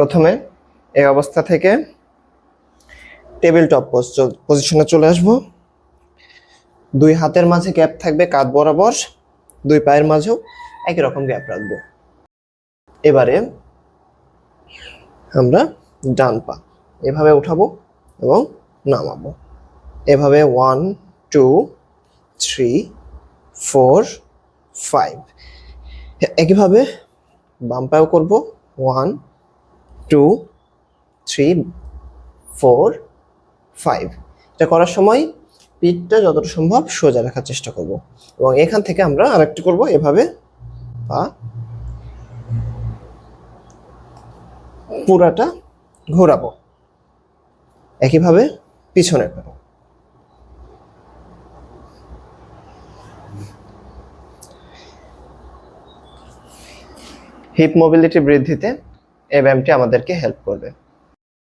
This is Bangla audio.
প্রথমে এই অবস্থা থেকে টেবিল টপ পজিশনে চলে আসব। দুই হাতের মাঝে গ্যাপ থাকবে কাঁধ বরাবর, দুই পায়ের মাঝেও একই রকম গ্যাপ রাখব। এবারে আমরা ডান পা এভাবে উঠাবো এবং নামাবো। এভাবে one two three four five একইভাবে বাম পায়েও করব one two, three, four, five. এটা করার সময় পিঠটা যতটা সম্ভব সোজা রাখার চেষ্টা করব। এবং এখান থেকে আমরা আরেকটি করব এভাবে। পা। পুরাটা ঘোরাবো। একইভাবে পিছনে করো হিপ মোবিলিটি বৃদ্ধিতে এই ব্যায়ামটি আমাদেরকে হেল্প করবে।